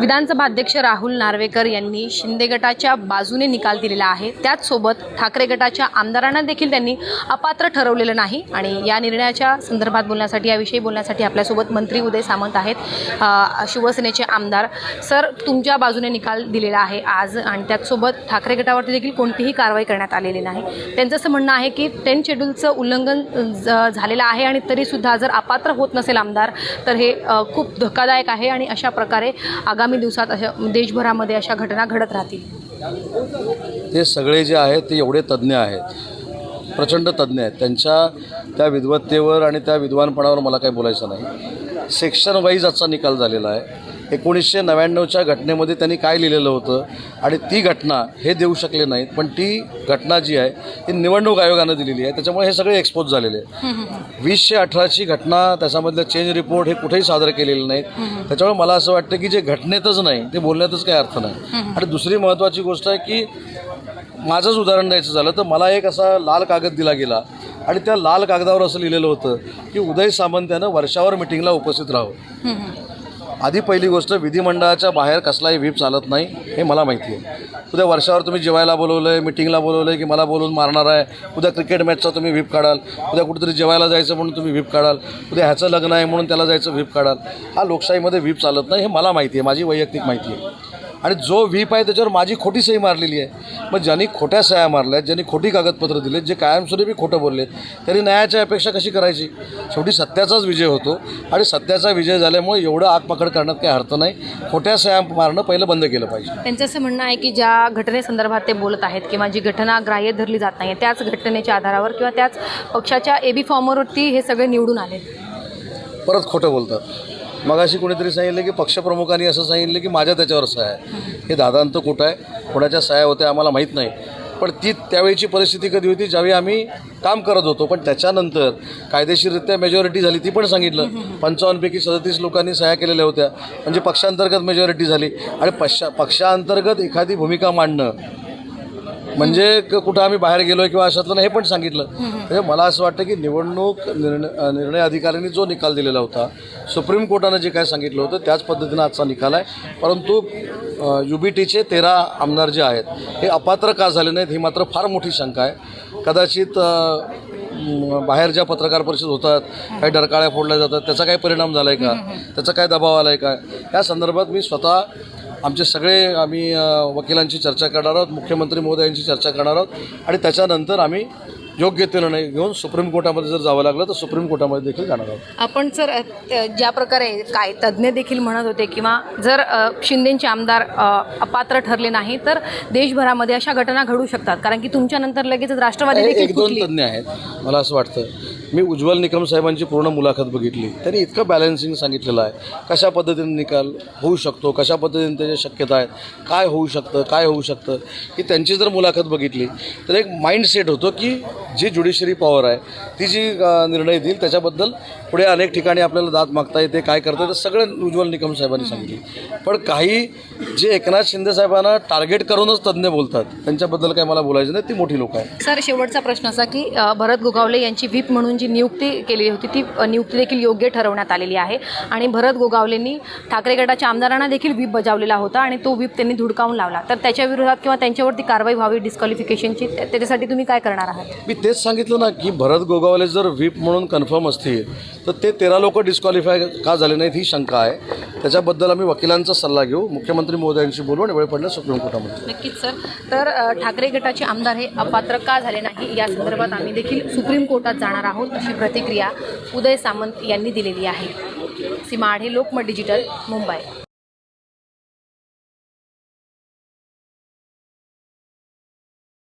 विधानसभा अध्यक्ष राहुल नार्वेकर यांनी शिंदे गटाच्या बाजूने निकाल दिलेला आहे. त्याचसोबत ठाकरे गटाच्या आमदारांना देखील त्यांनी अपात्र ठरवलेलं नाही. आणि या निर्णयाच्या संदर्भात बोलण्यासाठी याविषयी बोलण्यासाठी आपल्यासोबत मंत्री उदय सामंत आहेत. शिवसेनेचे आमदार सर तुमच्या बाजूने निकाल दिलेला आहे आज आणि त्याचसोबत ठाकरे गटावरती देखील कोणतीही कारवाई करण्यात आलेली नाही. त्यांचं असं म्हणणं आहे की टेन शेड्यूलचं उल्लंघन ज- झालेलं आहे आणि तरीसुद्धा जर अपात्र होत नसेल आमदार तर हे खूप धक्कादायक आहे आणि अशा प्रकारे आगामी दिवसात अशा देशभरामध्ये अशा घटना घडत राहतील. ते सगळे जे आहेत ते एवढे तज्ज्ञ आहेत. प्रचंड तज्ज्ञ आहेत. त्यांच्या त्या विद्वत्तेवर आणि त्या विद्वानपणावर मला काही बोलायचं नाही. सेक्शन वाईज आजचा निकाल झालेला आहे. एकोणीसशे नव्याण्णवच्या घटनेमध्ये त्यांनी काय लिहिलेलं होतं? आणि ती घटना हे देऊ शकले नाहीत पण ती घटना जी आहे ती निवडणूक आयोगानं दिलेली आहे. त्याच्यामुळे हे सगळे एक्सपोज झालेले आहे वीसशे अठराची घटना त्याच्यामधलं चेंज रिपोर्ट हे कुठेही सादर केलेले नाहीत. त्याच्यामुळे मला असं वाटतं की जे घटनेतच नाही ते बोलण्यातच काही अर्थ नाही. आणि दुसरी महत्त्वाची गोष्ट आहे की माझंच उदाहरण द्यायचं झालं तर मला एक असा लाल कागद दिला गेला. आणि त्या लाल कागदावर असं लिहिलेलं होतं की उदय सामंत यानं वर्षावर मिटिंगला उपस्थित राहावं. आधी पहिली गोष्ट विधिमंडळाच्या बाहेर कसलाही व्हीप चालत नाही हे मला माहिती आहे. उद्या वर्षावर तुम्ही जेवायला बोलवलं आहे मिटिंगला बोलवलं आहे की मला बोलून मारणार आहे. उद्या क्रिकेट मॅचचा तुम्ही व्हीप काढाल. उद्या कुठेतरी जेवायला जायचं म्हणून तुम्ही व्हीप काढाल. उद्या ह्याचं लग्न आहे म्हणून त्याला जायचं व्हीप काढाल. हा लोकशाहीमध्ये व्हीप चालत नाही हे मला माहिती आहे. माझी वैयक्तिक माहिती आहे. आणि जो व्हीप आहे त्याच्यावर माझी खोटी सही मारलेली आहे. मग ज्यांनी खोट्या सह्या मारल्या आहेत ज्यांनी खोटी कागदपत्रं दिलेत जे कायमस्वरूपी खोटं बोललेत त्यांनी न्यायाची अपेक्षा कशी करायची? शेवटी सत्याचाच विजय होतो आणि सत्याचा विजय झाल्यामुळे एवढं आगपकड करण्यात काही अर्थ नाही. खोट्या सह्या मारणं पहिलं बंद केलं पाहिजे. त्यांचं असं म्हणणं आहे की ज्या घटनेसंदर्भात ते बोलत आहेत किंवा जी घटना ग्राह्य धरली जात नाही त्याच घटनेच्या आधारावर किंवा त्याच पक्षाच्या एबी फॉर्मवरती हे सगळे निवडून आले परत खोटं बोलतात. मगाशी कोणीतरी सांगितलं की पक्षप्रमुखांनी असं सांगितलं की माझ्या त्याच्यावर सह्या आहे. हे दादांत कुठं आहे? कोणाच्या सह्या होत्या आम्हाला माहीत नाही. पण ती त्यावेळीची परिस्थिती कधी होती? ज्यावेळी आम्ही काम करत होतो. पण त्याच्यानंतर कायदेशीररित्या मेजॉरिटी झाली ती पण सांगितलं. पंचावन्नपैकी सदतीस लोकांनी सह्या केलेल्या होत्या. म्हणजे पक्षांतर्गत मेजॉरिटी झाली. आणि पक्षा पक्षांतर्गत एखादी भूमिका मांडणं म्हणजे क- कुठं आम्ही बाहेर गेलो किंवा अशातलं नाही हे पण सांगितलं. म्हणजे मला असं वाटतं की निवडणूक निर्णय निर्णय अधिकाऱ्यांनी जो निकाल दिलेला होता सुप्रीम कोर्टानं जे काय सांगितलं होतं त्याच पद्धतीनं आजचा निकाल आहे. परंतु यू बी टीचे तेरा आमदार जे आहेत हे अपात्र का झाले नाहीत ही मात्र फार मोठी शंका आहे. कदाचित अ, म, बाहेर ज्या पत्रकार परिषद होतात काही डरकाळ्या फोडल्या जातात त्याचा काय परिणाम झाला आहे का त्याचा काय दबाव आला आहे का? या संदर्भात मी स्वतः आमचे सगळे आम्ही वकिलांची चर्चा करणार आहोत मुख्यमंत्री महोदयांची चर्चा करणार आहोत आणि त्याच्यानंतर आम्ही योग्य ते निर्णय घेऊन सुप्रीम कोर्टामध्ये जर जावं लागलं तर सुप्रीम कोर्टामध्ये देखील जाणार आहोत. आपण सर ज्या प्रकारे काय तज्ज्ञ देखील म्हणत होते किंवा जर शिंदेचे आमदार अपात्र ठरले नाही तर देशभरामध्ये अशा घटना घडू शकतात. कारण की तुमच्यानंतर लगेचच राष्ट्रवादी देखील एक दोन. तज्ज्ञ आहेत. मला असं वाटतं मी उज्ज्वल निकम साहेबांची पूर्ण मुलाखत बघितली. त्यांनी इतकं बॅलन्सिंग सांगितलेलं आहे. कशा पद्धतीने निकाल होऊ शकतो कशा पद्धतीने त्याच्या शक्यता आहेत काय होऊ शकतं काय होऊ शकतं की त्यांची जर मुलाखत बघितली तर एक माइंड सेट होतो की जी ज्युडिशरी पॉवर आहे ती जी निर्णय देईल त्याच्याबद्दल पुढे अनेक ठिकाणी आपल्याला दाद मागता येते काय करता येते सगळं उज्ज्वल निकम साहेबांनी सांगितले. पण काही जे एकनाथ शिंदे साहेबांना टार्गेट करूनच तज्ज्ञ बोलतात त्यांच्याबद्दल काय मला बोलायचं नाही ती मोठी लोक आहे सर शेवटचा प्रश्न असा की भरत गोगावले यांची व्हीप म्हणून जी नियुक्ती केली होती ती नियुक्ती देखील योग्य ठरवण्यात आलेली आहे. आणि भरत गोगावलेंनी ठाकरे गटाच्या आमदारांना देखील व्हीप बजावलेला होता आणि तो व्हीप त्यांनी धुडकावून लावला. तर त्याच्या विरोधात किंवा त्यांच्यावरती कारवाई व्हावी डिस्क्वालिफिकेशनची त्याच्यासाठी तुम्ही काय करणार आहात? मी तेच सांगितलं ना की भरत गोगावले जर व्हीप म्हणून कन्फर्म असतील तर ते तेरा लोक डिस्क्वालिफाय का झाले नाहीत ही शंका आहे. त्याच्याबद्दल आम्ही वकिलांचा सल्ला घेऊ. मुख्यमंत्री मोदयांशी बोलू आणि वेळ पडल्यास सुप्रीम कोर्टामध्ये. नक्कीच सर. तर ठाकरे गटाचे आमदार हे अपात्र का झाले नाही या संदर्भात आम्ही देखील सुप्रीम कोर्टात जाणार आहोत अशी प्रतिक्रिया उदय सामंत यांनी दिलेली आहे. सीमा आढे लोकमत डिजिटल मुंबई.